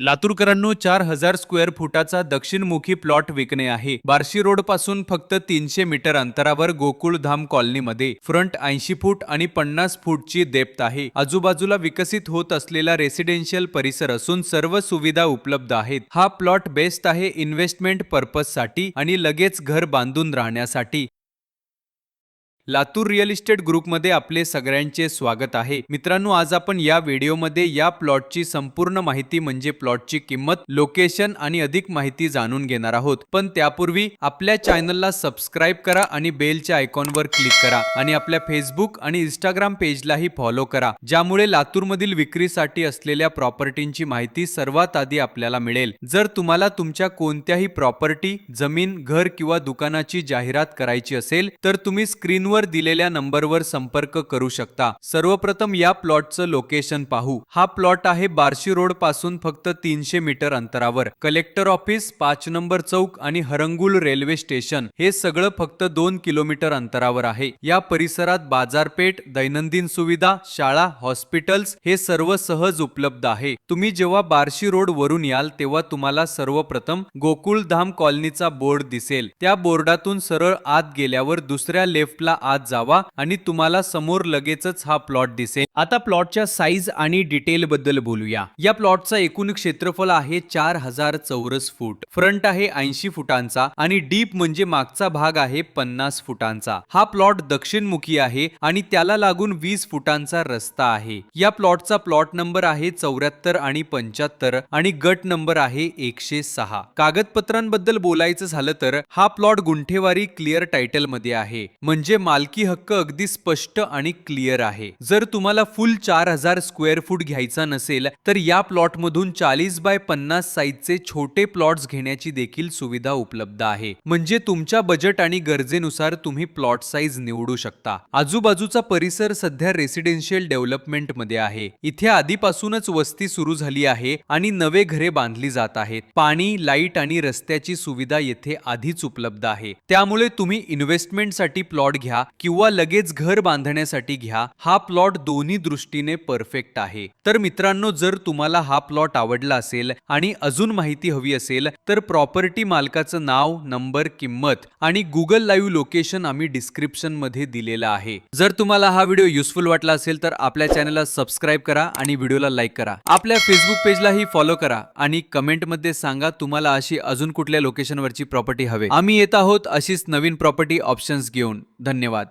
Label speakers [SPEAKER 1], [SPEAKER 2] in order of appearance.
[SPEAKER 1] लातूरकरांनो चार हजार square फुटाचा दक्षिणमुखी plot विकणे आहे. बार्शी रोडपासून फक्त तीनशे मीटर अंतरावर गोकुळधाम कॉलनीमध्ये फ्रंट ऐंशी फूट आणि पन्नास फूटची डेप्थ आहे. आजूबाजूला विकसित होत असलेला रेसिडेन्शियल परिसर असून सर्व सुविधा उपलब्ध आहेत. हा प्लॉट बेस्ट आहे इन्व्हेस्टमेंट पर्पजसाठी आणि लगेच घर बांधून राहण्यासाठी. लातूर रिअल इस्टेट ग्रुपमध्ये आपले सगळ्यांचे स्वागत आहे. मित्रांनो आज आपण या व्हिडिओमध्ये या प्लॉटची संपूर्ण माहिती म्हणजे प्लॉटची किंमत लोकेशन आणि अधिक माहिती जाणून घेणार आहोत. पण त्यापूर्वी आपल्या चॅनलला सबस्क्राईब करा आणि बेलच्या आयकॉनवर क्लिक करा आणि आपल्या फेसबुक आणि इंस्टाग्राम पेजलाही फॉलो करा. ज्यामुळे लातूरमधील विक्रीसाठी असलेल्या प्रॉपर्टींची माहिती सर्वात आधी आपल्याला मिळेल. जर तुम्हाला तुमच्या कोणत्याही प्रॉपर्टी जमीन घर किंवा दुकानाची जाहिरात करायची असेल तर तुम्ही स्क्रीनवर दिलेल्या नंबरवर संपर्क करू शकता. सर्वप्रथम या प्लॉटचं लोकेशन पाहू. हा प्लॉट आहे बार्शी रोडपासून फक्त तीनशे मीटर अंतरावर. कलेक्टर ऑफिस पाच नंबर चौक आणि हरंगुल रेल्वे स्टेशन हे सगळं फक्त दोन किलोमीटर अंतरावर आहे. या परिसरात बाजारपेठ दैनंदिन सुविधा शाळा हॉस्पिटल्स हे सर्व सहज उपलब्ध आहे. तुम्ही जेव्हा बार्शी रोड वरून याल तेव्हा तुम्हाला सर्वप्रथम गोकुळधाम कॉलनीचा बोर्ड दिसेल. त्या बोर्डातून सरळ आत गेल्यावर दुसऱ्या लेफ्टला आत जावा आणि तुम्हाला समोर लगेचच हा प्लॉट दिसेल. आता प्लॉटच्या साईज आणि डिटेलबद्दल बोलूया. या प्लॉटचा एकूण क्षेत्रफळ आहे चार हजार चौरस फूट. फ्रंट आहे ऐंशी फुटांचा आणि डीप म्हणजे मागचा भाग आहे पन्नास फुटांचा. हा प्लॉट दक्षिणमुखी आहे आणि त्याला लागून वीस फुटांचा रस्ता आहे. या प्लॉटचा प्लॉट नंबर आहे चौऱ्याहत्तर आणि पंच्याहत्तर आणि गट नंबर आहे एकशे सहा. कागदपत्रांबद्दल बोलायचं झालं तर हा प्लॉट गुंठेवारी क्लिअर टायटलमध्ये आहे. म्हणजे मालकी हक्क अगदी स्पष्ट आणि क्लिअर आहे. जर तुम्हाला फुल चार हजार स्क्वेअर फूट घ्यायचा नसेल तर या प्लॉट मधून चाळीस बाय पन्नास साईजचे छोटे प्लॉट्स घेण्याची देखील सुविधा उपलब्ध आहे. म्हणजे तुमच्या बजेट आणि गरजेनुसार तुम्ही प्लॉट साईज निवडू शकता. आजूबाजूचा परिसर सध्या रेसिडेन्शियल डेव्हलपमेंटमध्ये आहे. इथे आधीपासूनच वस्ती सुरू झाली आहे आणि नवे घरे बांधली जात आहेत. पाणी लाइट आणि रस्त्याची सुविधा येथे आधीच उपलब्ध आहे. त्यामुळे तुम्ही इन्व्हेस्टमेंटसाठी प्लॉट घ्या किंवा लगेच घर बांधण्यासाठी घ्या. हा प्लॉट दोन्ही दोन्ही दृष्टीने परफेक्ट आहे. तर मित्रांनो जर तुम्हाला हा प्लॉट आवडला असेल आणि अजून माहिती हवी असेल तर प्रॉपर्टी मालकाचं नाव नंबर किंमत आणि गुगल लाईव्ह लोकेशन आम्ही डिस्क्रिप्शनमध्ये दिलेलं आहे. जर तुम्हाला हा व्हिडिओ युजफुल वाटला असेल तर आपल्या चॅनलला सबस्क्राईब करा आणि व्हिडिओला लाईक करा. आपल्या फेसबुक पेजलाही फॉलो करा आणि कमेंटमध्ये सांगा तुम्हाला अशी अजून कुठल्या लोकेशनवरची प्रॉपर्टी हवे. आम्ही येत आहोत अशीच नवीन प्रॉपर्टी ऑप्शन्स घेऊन. धन्यवाद.